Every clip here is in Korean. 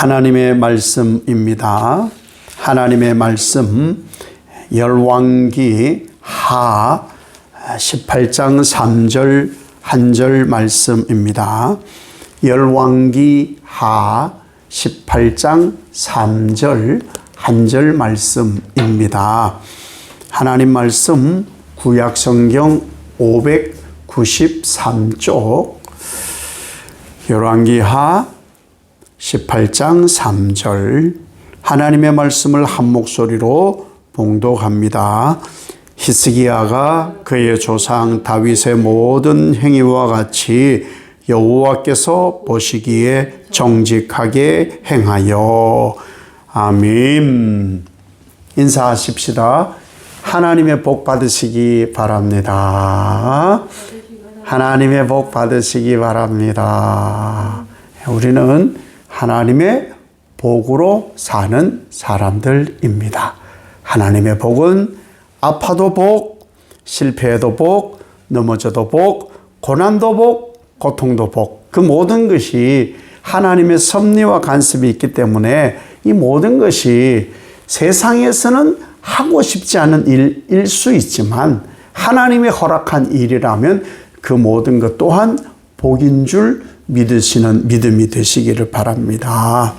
하나님의 말씀입니다. 하나님의 말씀 열왕기 하 18장 3절 한 절 말씀입니다. 열왕기 하 18장 3절 한 절 말씀입니다. 하나님 말씀 구약 성경 593쪽 열왕기하 18장 3절 하나님의 말씀을 한 목소리로 봉독합니다. 히스기야가 그의 조상 다윗의 모든 행위와 같이 여호와께서 보시기에 정직하게 행하여 아멘. 인사하십시다. 하나님의 복 받으시기 바랍니다. 하나님의 복 받으시기 바랍니다. 우리는 하나님의 복으로 사는 사람들입니다. 하나님의 복은 아파도 복, 실패해도 복, 넘어져도 복, 고난도 복, 고통도 복. 그 모든 것이 하나님의 섭리와 간섭이 있기 때문에 이 모든 것이 세상에서는 하고 싶지 않은 일일 수 있지만 하나님이 허락한 일이라면 그 모든 것 또한 복인 줄 믿으시는 믿음이 되시기를 바랍니다.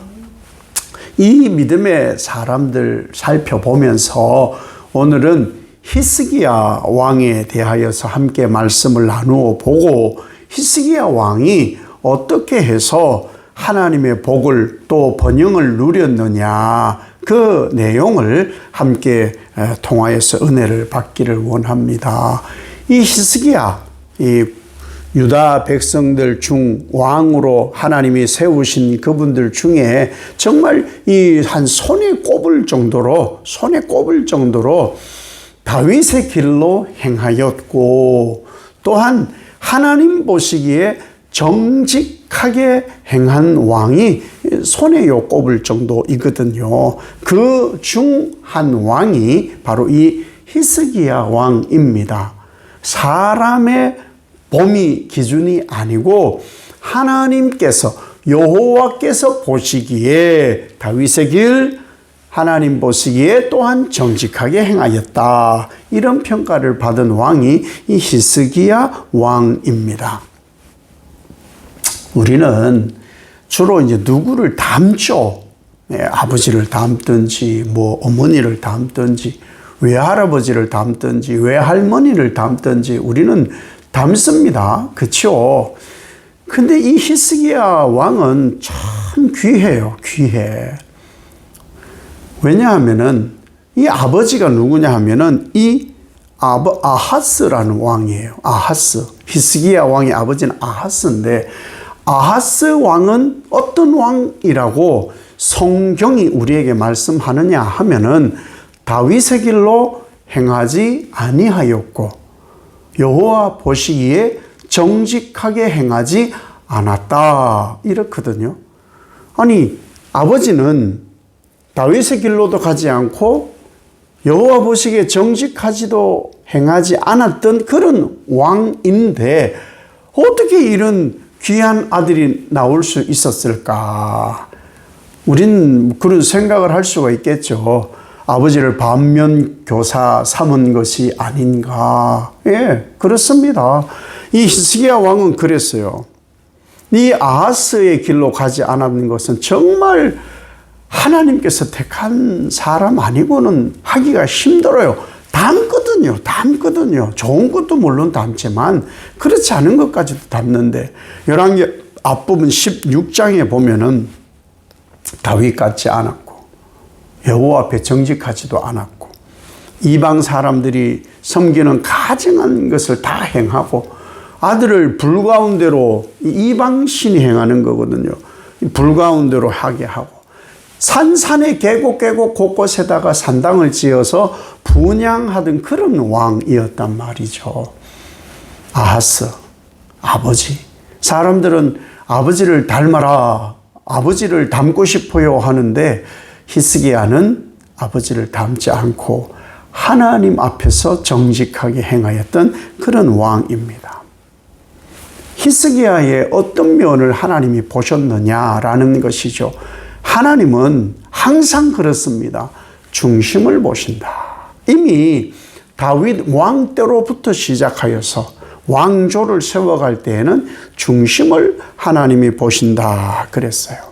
이 믿음의 사람들 살펴보면서 오늘은 히스기야 왕에 대하여서 함께 말씀을 나누어 보고 히스기야 왕이 어떻게 해서 하나님의 복을 또 번영을 누렸느냐 그 내용을 함께 통하여서 은혜를 받기를 원합니다. 이 히스기야 이 유다 백성들 중 왕으로 하나님이 세우신 그분들 중에 정말 이 한 손에 꼽을 정도로 손에 꼽을 정도로 다윗의 길로 행하였고 또한 하나님 보시기에 정직하게 행한 왕이 손에 요 꼽을 정도이거든요. 그 중 한 왕이 바로 이 히스기야 왕입니다. 사람의 봄이 기준이 아니고 하나님께서 여호와께서 보시기에 다윗의 길 하나님 보시기에 또한 정직하게 행하였다. 이런 평가를 받은 왕이 이 히스기야 왕입니다. 우리는 주로 이제 누구를 닮죠. 네, 아버지를 닮든지, 뭐 어머니를 닮든지, 외할아버지를 닮든지, 외할머니를 닮든지 우리는 닮습니다. 그렇죠? 근데 이 히스기야 왕은 참 귀해요. 귀해. 왜냐하면은 이 아버지가 누구냐 하면은 이 아버 아하스라는 왕이에요. 아하스. 히스기야 왕의 아버지는 아하스인데 아하스 왕은 어떤 왕이라고 성경이 우리에게 말씀하느냐 하면은 다윗의 길로 행하지 아니하였고 여호와 보시기에 정직하게 행하지 않았다 이렇거든요. 아니 아버지는 다윗의 길로도 가지 않고 여호와 보시기에 정직하지도 행하지 않았던 그런 왕인데 어떻게 이런 귀한 아들이 나올 수 있었을까? 우린 그런 생각을 할 수가 있겠죠. 아버지를 반면 교사 삼은 것이 아닌가. 예, 그렇습니다. 이 히스기야 왕은 그랬어요. 이 아하스의 길로 가지 않았는 것은 정말 하나님께서 택한 사람 아니고는 하기가 힘들어요. 담거든요. 담거든요. 좋은 것도 물론 담지만 그렇지 않은 것까지도 담는데 열왕기 앞부분 16장에 보면은 다윗 같지 않았고 여호와 앞에 정직하지도 않았고 이방 사람들이 섬기는 가증한 것을 다 행하고 아들을 불가운데로 이방 신이 행하는 거거든요. 불가운데로 하게 하고 산산에 계곡 계곡 곳곳에다가 산당을 지어서 분양하던 그런 왕이었단 말이죠. 아하스 아버지 사람들은 아버지를 닮아라 아버지를 닮고 싶어요 하는데 히스기야는 아버지를 닮지 않고 하나님 앞에서 정직하게 행하였던 그런 왕입니다. 히스기야의 어떤 면을 하나님이 보셨느냐라는 것이죠. 하나님은 항상 그렇습니다. 중심을 보신다. 이미 다윗 왕 때로부터 시작하여서 왕조를 세워갈 때에는 중심을 하나님이 보신다 그랬어요.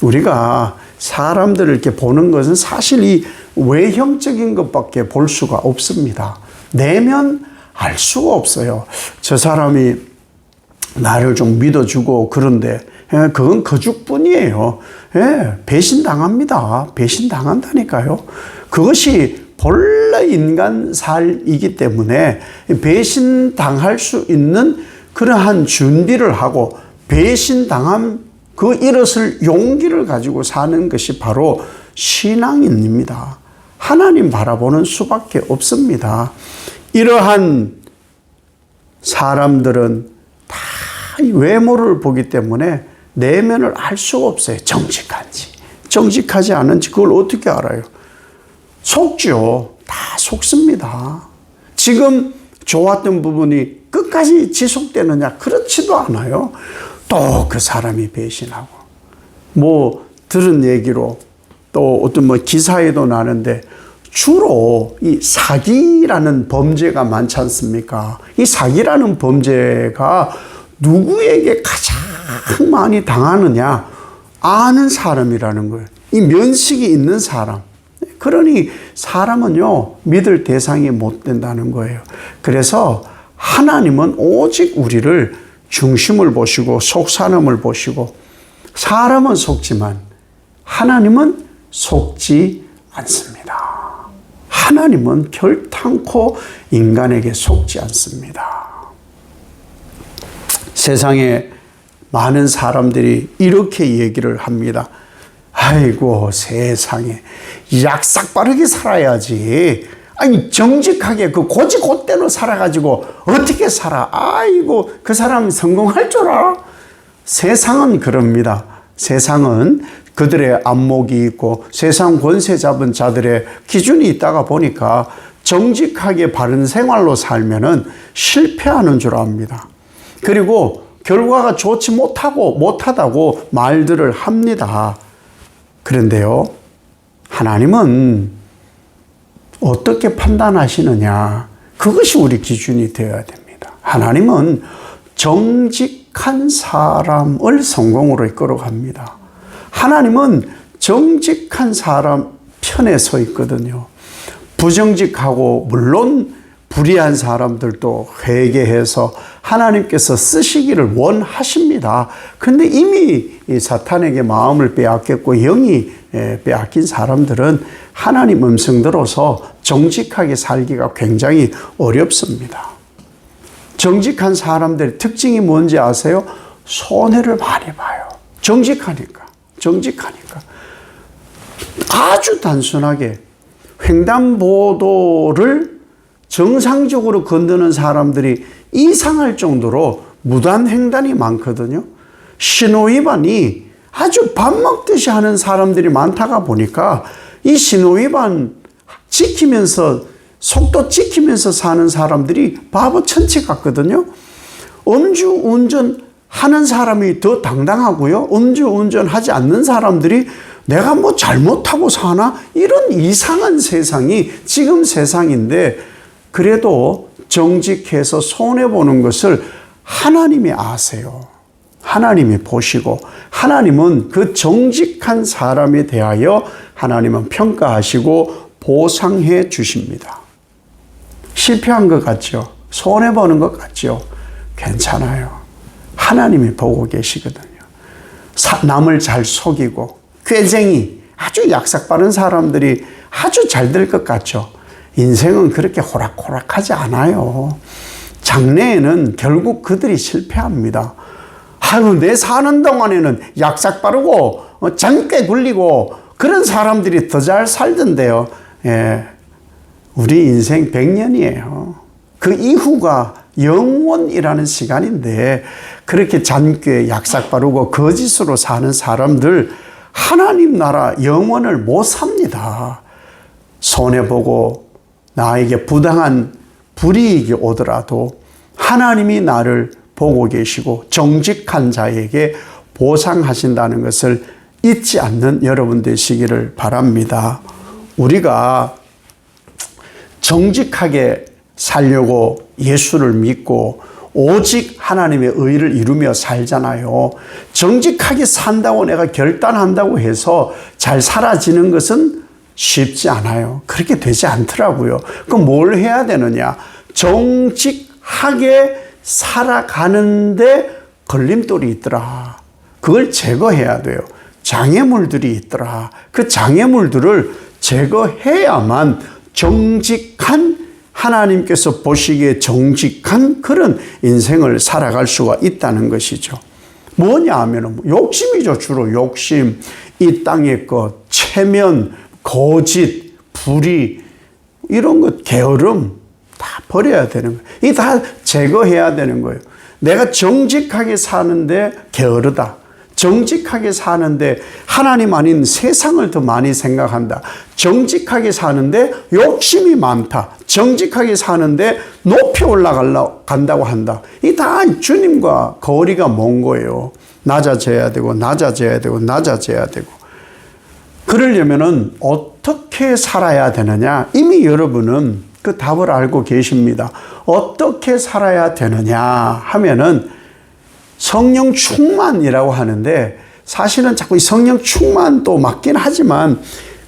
우리가 사람들을 이렇게 보는 것은 사실 이 외형적인 것밖에 볼 수가 없습니다. 내면 알 수가 없어요. 저 사람이 나를 좀 믿어주고 그런데 예, 그건 거죽뿐이에요. 예, 배신당합니다. 배신당한다니까요. 그것이 본래 인간 살이기 때문에 배신당할 수 있는 그러한 준비를 하고 배신당함 그 일었을 용기를 가지고 사는 것이 바로 신앙인입니다. 하나님 바라보는 수밖에 없습니다. 이러한 사람들은 다 외모를 보기 때문에 내면을 알 수가 없어요. 정직한지, 정직하지 않은지 그걸 어떻게 알아요? 속죠. 다 속습니다. 지금 좋았던 부분이 끝까지 지속되느냐? 그렇지도 않아요. 또 그 사람이 배신하고. 뭐, 들은 얘기로 또 어떤 뭐 기사에도 나는데 주로 이 사기라는 범죄가 많지 않습니까? 이 사기라는 범죄가 누구에게 가장 많이 당하느냐? 아는 사람이라는 거예요. 이 면식이 있는 사람. 그러니 사람은요, 믿을 대상이 못 된다는 거예요. 그래서 하나님은 오직 우리를 중심을 보시고 속사람을 보시고 사람은 속지만 하나님은 속지 않습니다. 하나님은 결탄코 인간에게 속지 않습니다. 세상에 많은 사람들이 이렇게 얘기를 합니다. 아이고 세상에 약삭 빠르게 살아야지. 아니 정직하게 그 고지 곧대로 살아가지고 어떻게 살아? 아이고 그 사람 성공할 줄 알아? 세상은 그럽니다. 세상은 그들의 안목이 있고 세상 권세 잡은 자들의 기준이 있다가 보니까 정직하게 바른 생활로 살면은 실패하는 줄 압니다. 그리고 결과가 좋지 못하고 못하다고 말들을 합니다. 그런데요, 하나님은 어떻게 판단하시느냐? 그것이 우리 기준이 되어야 됩니다. 하나님은 정직한 사람을 성공으로 이끌어 갑니다. 하나님은 정직한 사람 편에 서 있거든요. 부정직하고 물론 불의한 사람들도 회개해서 하나님께서 쓰시기를 원하십니다. 그런데 이미 사탄에게 마음을 빼앗겼고 영이 빼앗긴 사람들은 하나님 음성 들어서 정직하게 살기가 굉장히 어렵습니다. 정직한 사람들의 특징이 뭔지 아세요? 손해를 많이 봐요. 정직하니까. 정직하니까. 아주 단순하게 횡단보도를 정상적으로 건드는 사람들이 이상할 정도로 무단 횡단이 많거든요. 신호위반이 아주 밥 먹듯이 하는 사람들이 많다가 보니까 이 신호위반 지키면서 속도 지키면서 사는 사람들이 바보 천치 같거든요. 음주 운전 하는 사람이 더 당당하고요. 음주 운전하지 않는 사람들이 내가 뭐 잘못하고 사나 이런 이상한 세상이 지금 세상인데 그래도 정직해서 손해 보는 것을 하나님이 아세요. 하나님이 보시고 하나님은 그 정직한 사람에 대하여 하나님은 평가하시고 보상해 주십니다. 실패한 것 같죠? 손해 보는 것 같죠? 괜찮아요. 하나님이 보고 계시거든요. 남을 잘 속이고 꾀쟁이 아주 약삭 빠른 사람들이 아주 잘 될 것 같죠. 인생은 그렇게 호락호락하지 않아요. 장래에는 결국 그들이 실패합니다. 아유, 내 사는 동안에는 약삭 빠르고, 어, 장꽤 굴리고, 그런 사람들이 더 잘 살던데요. 예. 우리 인생 100년이에요. 그 이후가 영원이라는 시간인데, 그렇게 잔꾀, 약삭 빠르고, 거짓으로 사는 사람들, 하나님 나라 영원을 못 삽니다. 손해보고, 나에게 부당한 불이익이 오더라도 하나님이 나를 보고 계시고 정직한 자에게 보상하신다는 것을 잊지 않는 여러분 되시기를 바랍니다. 우리가 정직하게 살려고 예수를 믿고 오직 하나님의 의를 이루며 살잖아요. 정직하게 산다고 내가 결단한다고 해서 잘 살아지는 것은 쉽지 않아요. 그렇게 되지 않더라고요. 그럼 뭘 해야 되느냐? 정직하게 살아가는데 걸림돌이 있더라. 그걸 제거해야 돼요. 장애물들이 있더라. 그 장애물들을 제거해야만 정직한 하나님께서 보시기에 정직한 그런 인생을 살아갈 수가 있다는 것이죠. 뭐냐 하면 욕심이죠. 주로 욕심, 이 땅의 것, 체면, 거짓, 불의, 이런 것, 게으름 다 버려야 되는 거예요. 이 다 제거해야 되는 거예요. 내가 정직하게 사는데 게으르다. 정직하게 사는데 하나님 아닌 세상을 더 많이 생각한다. 정직하게 사는데 욕심이 많다. 정직하게 사는데 높이 올라간다고 한다. 이 다 주님과 거리가 먼 거예요. 낮아져야 되고, 낮아져야 되고, 낮아져야 되고. 그러려면은 어떻게 살아야 되느냐? 이미 여러분은 그 답을 알고 계십니다. 어떻게 살아야 되느냐 하면은 성령 충만이라고 하는데 사실은 자꾸 이 성령 충만도 맞긴 하지만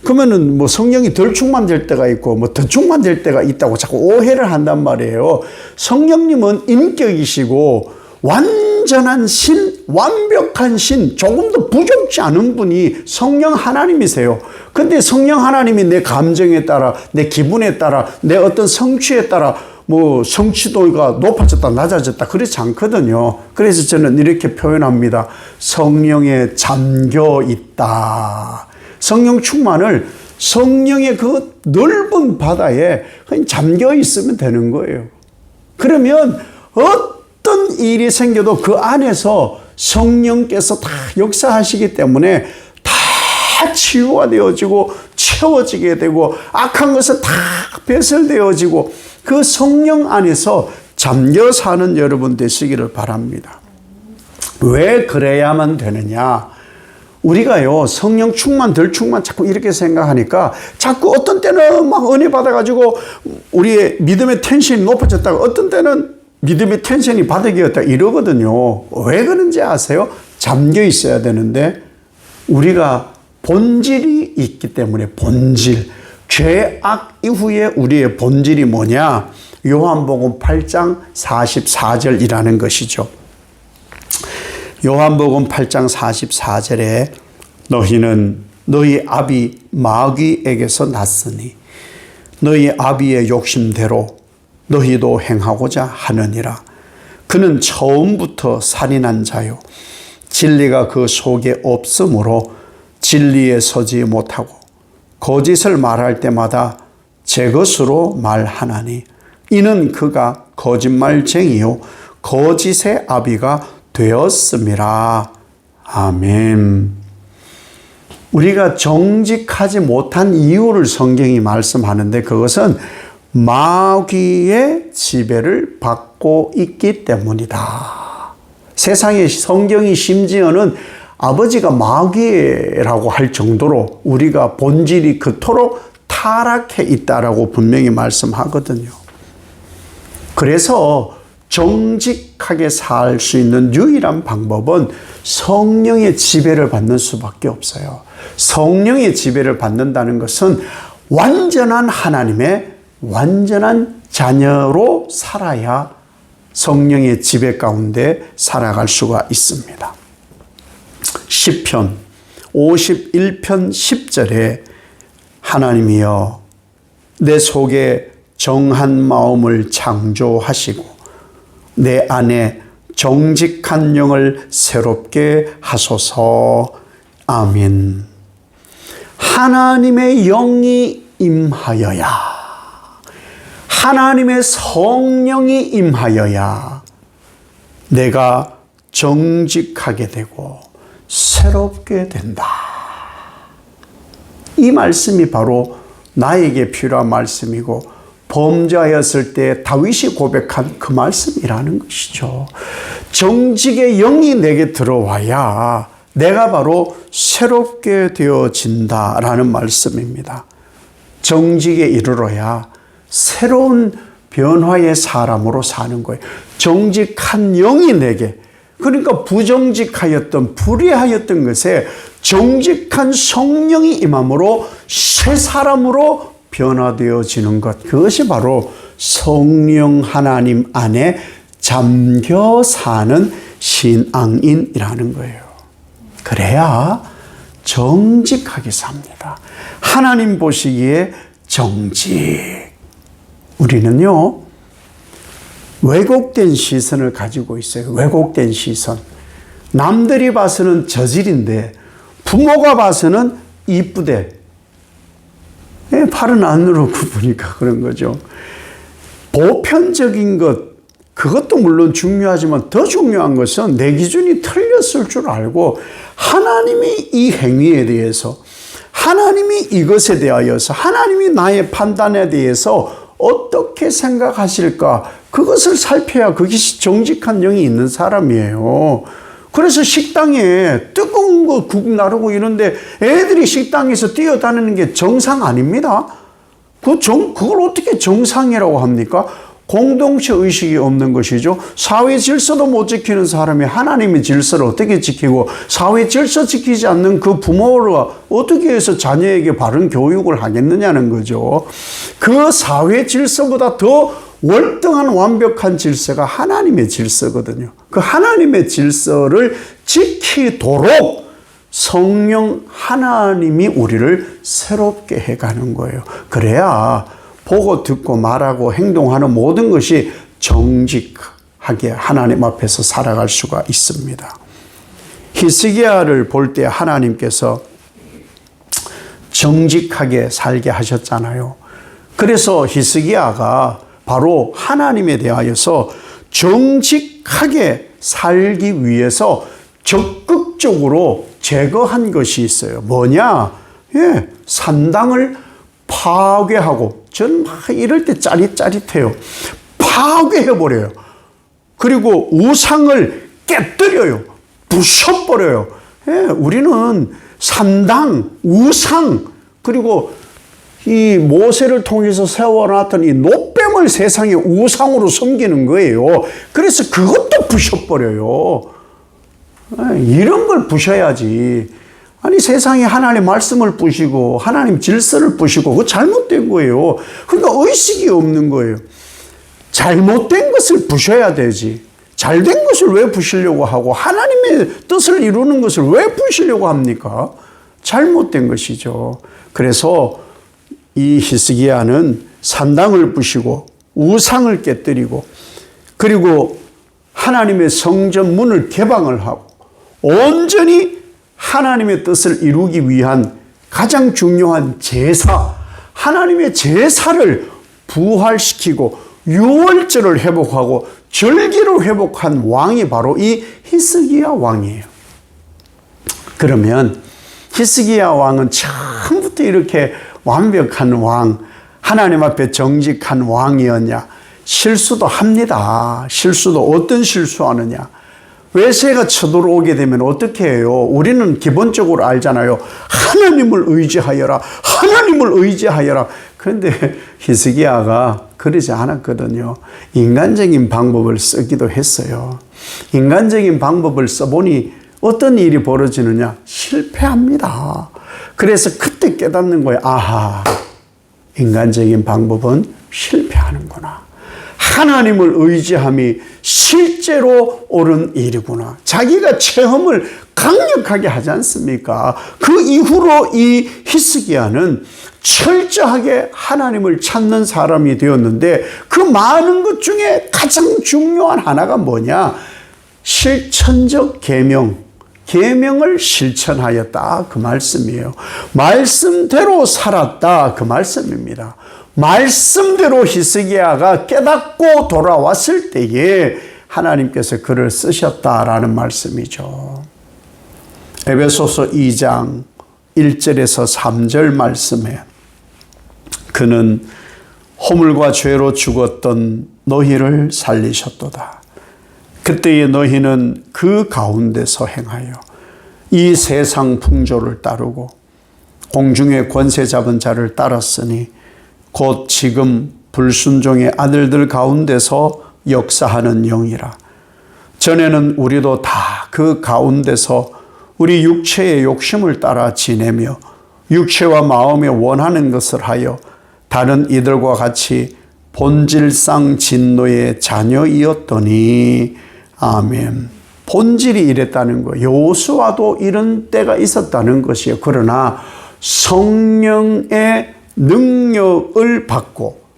그러면은 뭐 성령이 덜 충만될 때가 있고 뭐 더 충만될 때가 있다고 자꾸 오해를 한단 말이에요. 성령님은 인격이시고 완 전한 신, 완벽한 신, 조금도 부족지 않은 분이 성령 하나님이세요. 근데 성령 하나님이 내 감정에 따라, 내 기분에 따라, 내 어떤 성취에 따라 뭐 성취도가 높아졌다 낮아졌다 그렇지 않거든요. 그래서 저는 이렇게 표현합니다. 성령에 잠겨 있다. 성령 충만을 성령의 그 넓은 바다에 잠겨 있으면 되는 거예요. 그러면 어 떤 일이 생겨도 그 안에서 성령께서 다 역사하시기 때문에 다 치유가 되어지고 채워지게 되고 악한 것은 다 배설되어지고 그 성령 안에서 잠겨 사는 여러분 되시기를 바랍니다. 왜 그래야만 되느냐? 우리가요, 성령 충만, 덜 충만 자꾸 이렇게 생각하니까 자꾸 어떤 때는 막 은혜 받아가지고 우리의 믿음의 텐션이 높아졌다가 어떤 때는 믿음의 텐션이 바닥이었다 이러거든요. 왜 그런지 아세요? 잠겨 있어야 되는데 우리가 본질이 있기 때문에 본질. 죄악 이후에 우리의 본질이 뭐냐? 요한복음 8장 44절이라는 것이죠. 요한복음 8장 44절에 너희는 너희 아비 마귀에게서 났으니 너희 아비의 욕심대로 너희도 행하고자 하느니라. 그는 처음부터 살인한 자요. 진리가 그 속에 없으므로 진리에 서지 못하고 거짓을 말할 때마다 제 것으로 말하나니 이는 그가 거짓말쟁이요 거짓의 아비가 되었음이라. 아멘. 우리가 정직하지 못한 이유를 성경이 말씀하는데 그것은 마귀의 지배를 받고 있기 때문이다. 세상에 성경이 심지어는 아버지가 마귀라고 할 정도로 우리가 본질이 그토록 타락해 있다라고 분명히 말씀하거든요. 그래서 정직하게 살 수 있는 유일한 방법은 성령의 지배를 받는 수밖에 없어요. 성령의 지배를 받는다는 것은 완전한 하나님의 완전한 자녀로 살아야 성령의 지배 가운데 살아갈 수가 있습니다. 시편 51편 10절에 하나님이여 내 속에 정한 마음을 창조하시고 내 안에 정직한 영을 새롭게 하소서. 아멘. 하나님의 영이 임하여야 하나님의 성령이 임하여야 내가 정직하게 되고 새롭게 된다. 이 말씀이 바로 나에게 필요한 말씀이고 범죄하였을 때 다윗이 고백한 그 말씀이라는 것이죠. 정직의 영이 내게 들어와야 내가 바로 새롭게 되어진다라는 말씀입니다. 정직에 이르러야 새로운 변화의 사람으로 사는 거예요. 정직한 영이 내게 그러니까 부정직하였던 불의하였던 것에 정직한 성령이 임함으로 새 사람으로 변화되어지는 것 그것이 바로 성령 하나님 안에 잠겨 사는 신앙인이라는 거예요. 그래야 정직하게 삽니다. 하나님 보시기에 정직. 우리는요, 왜곡된 시선을 가지고 있어요. 왜곡된 시선. 남들이 봐서는 저질인데, 부모가 봐서는 이쁘대. 예, 팔은 안으로 굽으니까 그런 거죠. 보편적인 것, 그것도 물론 중요하지만 더 중요한 것은 내 기준이 틀렸을 줄 알고 하나님이 이 행위에 대해서 하나님이 이것에 대하여서 하나님이 나의 판단에 대해서 어떻게 생각하실까 그것을 살펴야 그것이 정직한 영이 있는 사람이에요. 그래서 식당에 뜨거운 거 국 나르고 이런데 애들이 식당에서 뛰어다니는 게 정상 아닙니다. 그 정, 그걸 어떻게 정상이라고 합니까? 공동체 의식이 없는 것이죠. 사회 질서도 못 지키는 사람이 하나님의 질서를 어떻게 지키고 사회 질서 지키지 않는 그 부모가 어떻게 해서 자녀에게 바른 교육을 하겠느냐는 거죠. 그 사회 질서보다 더 월등한 완벽한 질서가 하나님의 질서거든요. 그 하나님의 질서를 지키도록 성령 하나님이 우리를 새롭게 해가는 거예요. 그래야 보고 듣고 말하고 행동하는 모든 것이 정직하게 하나님 앞에서 살아갈 수가 있습니다. 히스기야를 볼 때 하나님께서 정직하게 살게 하셨잖아요. 그래서 히스기야가 바로 하나님에 대하여서 정직하게 살기 위해서 적극적으로 제거한 것이 있어요. 뭐냐? 예, 산당을 파괴하고 저는 막 이럴 때 짜릿짜릿해요. 파괴해버려요. 그리고 우상을 깨뜨려요. 부셔버려요. 예, 우리는 산당, 우상, 그리고 이 모세를 통해서 세워놨던 이 노뱀을 세상에 우상으로 섬기는 거예요. 그래서 그것도 부셔버려요. 예, 이런 걸 부셔야지. 아니 세상에 하나님 말씀을 부시고 하나님 질서를 부시고 그 잘못된 거예요. 그러니까 의식이 없는 거예요. 잘못된 것을 부셔야 되지. 잘된 것을 왜 부시려고 하고 하나님의 뜻을 이루는 것을 왜 부시려고 합니까? 잘못된 것이죠. 그래서 이 히스기야는 산당을 부시고 우상을 깨뜨리고 그리고 하나님의 성전 문을 개방을 하고 온전히 하나님의 뜻을 이루기 위한 가장 중요한 제사, 하나님의 제사를 부활시키고 유월절을 회복하고 절기를 회복한 왕이 바로 이 히스기야 왕이에요. 그러면 히스기야 왕은 처음부터 이렇게 완벽한 왕, 하나님 앞에 정직한 왕이었냐? 실수도 합니다. 실수도 어떤 실수하느냐? 외세가 쳐들어오게 되면 어떻게 해요? 우리는 기본적으로 알잖아요. 하나님을 의지하여라. 하나님을 의지하여라. 그런데 히스기야가 그러지 않았거든요. 인간적인 방법을 쓰기도 했어요. 인간적인 방법을 써보니 어떤 일이 벌어지느냐? 실패합니다. 그래서 그때 깨닫는 거예요. 아하, 인간적인 방법은 실패하는구나. 하나님을 의지함이 실제로 옳은 일이구나. 자기가 체험을 강력하게 하지 않습니까? 그 이후로 이 히스기야는 철저하게 하나님을 찾는 사람이 되었는데 그 많은 것 중에 가장 중요한 하나가 뭐냐? 실천적 계명, 계명을 실천하였다 그 말씀이에요. 말씀대로 살았다 그 말씀입니다. 말씀대로 히스기야가 깨닫고 돌아왔을 때에 하나님께서 그를 쓰셨다라는 말씀이죠. 에베소서 2장 1절에서 3절 말씀에 그는 허물과 죄로 죽었던 너희를 살리셨도다. 그때의 너희는 그 가운데서 행하여 이 세상 풍조를 따르고 공중의 권세 잡은 자를 따랐으니 곧 지금 불순종의 아들들 가운데서 역사하는 영이라. 전에는 우리도 다 그 가운데서 우리 육체의 욕심을 따라 지내며 육체와 마음에 원하는 것을 하여 다른 이들과 같이 본질상 진노의 자녀이었더니 아멘. 본질이 이랬다는 거. 여호수아도 이런 때가 있었다는 것이에요. 그러나 성령의 능력을 받고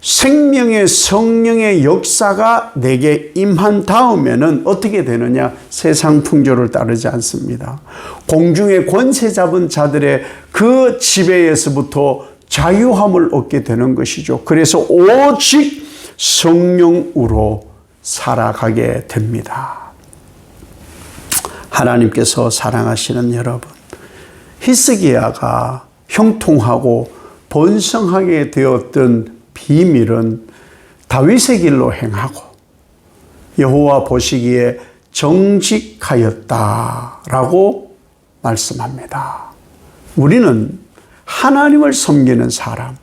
생명의 성령의 역사가 내게 임한 다음에는 어떻게 되느냐? 세상 풍조를 따르지 않습니다. 공중의 권세 잡은 자들의 그 지배에서부터 자유함을 얻게 되는 것이죠. 그래서 오직 성령으로 살아가게 됩니다. 하나님께서 사랑하시는 여러분, 히스기야가 형통하고 번성하게 되었던 비밀은 다윗의 길로 행하고 여호와 보시기에 정직하였다라고 말씀합니다. 우리는 하나님을 섬기는 사람,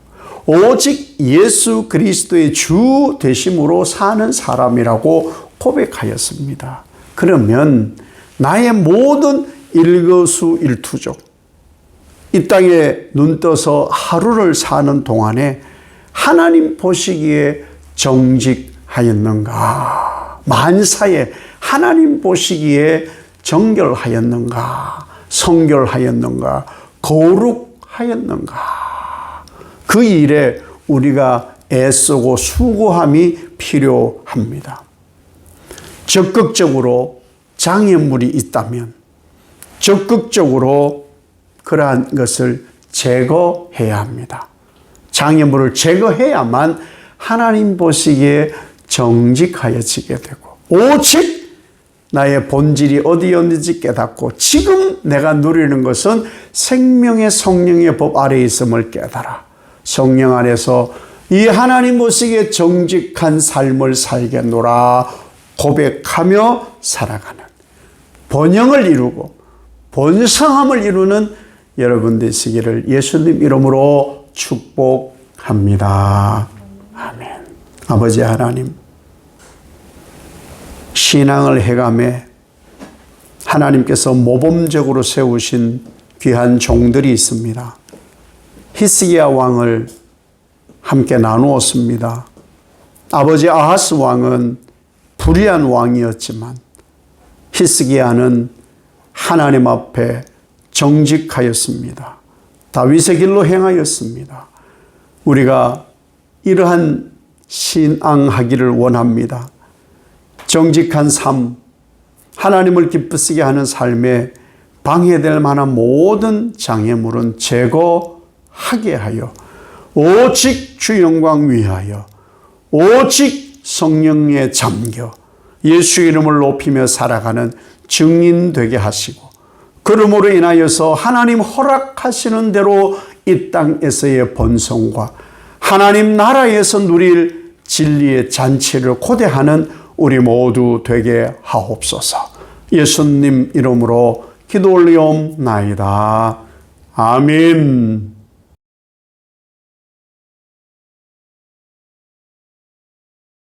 오직 예수 그리스도의 주 되심으로 사는 사람이라고 고백하였습니다. 그러면 나의 모든 일거수일투족, 이 땅에 눈 떠서 하루를 사는 동안에 하나님 보시기에 정직하였는가? 만사에 하나님 보시기에 정결하였는가? 성결하였는가? 거룩하였는가? 그 일에 우리가 애쓰고 수고함이 필요합니다. 적극적으로 장애물이 있다면 적극적으로 그러한 것을 제거해야 합니다. 장애물을 제거해야만 하나님 보시기에 정직하여지게 되고 오직 나의 본질이 어디였는지 깨닫고 지금 내가 누리는 것은 생명의 성령의 법 아래에 있음을 깨달아 성령 안에서 이 하나님 보시기에 정직한 삶을 살겠노라 고백하며 살아가는 번영을 이루고 번성함을 이루는 여러분 되시기를 예수님 이름으로 축복합니다. 아멘. 아버지 하나님, 신앙을 해감해 하나님께서 모범적으로 세우신 귀한 종들이 있습니다. 히스기야 왕을 함께 나누었습니다. 아버지 아하스 왕은 불의한 왕이었지만 히스기야는 하나님 앞에 정직하였습니다. 다윗의 길로 행하였습니다. 우리가 이러한 신앙하기를 원합니다. 정직한 삶, 하나님을 기쁘시게 하는 삶에 방해될 만한 모든 장애물은 제거하게 하여 오직 주 영광 위하여 오직 성령에 잠겨 예수 이름을 높이며 살아가는 증인 되게 하시고 그러므로 인하여서 하나님 허락하시는 대로 이 땅에서의 번성과 하나님 나라에서 누릴 진리의 잔치를 고대하는 우리 모두 되게 하옵소서. 예수님 이름으로 기도 올리옵나이다. 아멘.